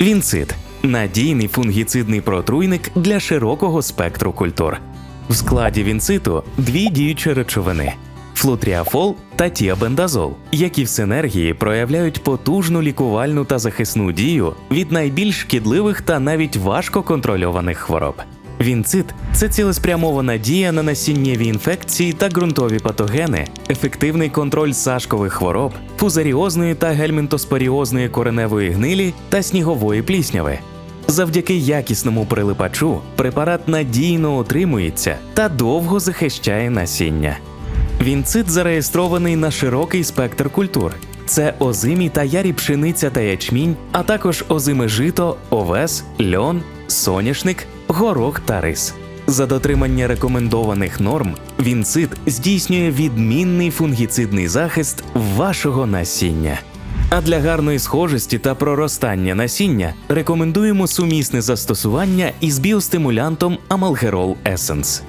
Вінцит надійний фунгіцидний протруйник для широкого спектру культур. В складі вінциту дві діючі речовини флутріафол та тіабендазол, які в синергії проявляють потужну лікувальну та захисну дію від найбільш шкідливих та навіть важко контрольованих хвороб. Вінцит це цілеспрямована дія на насіннєві інфекції та ґрунтові патогени, ефективний контроль сашкових хвороб, фузаріозної та гельмінтоспоріозної кореневої гнилі та снігової плісняви. Завдяки якісному прилипачу препарат надійно утримується та довго захищає насіння. Вінцит зареєстрований на широкий спектр культур. Це озимі та ярі пшениця та ячмінь, а також озиме жито, овес, льон, соняшник, горох та рис. За дотримання рекомендованих норм вінцит здійснює відмінний фунгіцидний захист вашого насіння. А для гарної схожості та проростання насіння рекомендуємо сумісне застосування із біостимулянтом Амалгерол Essence.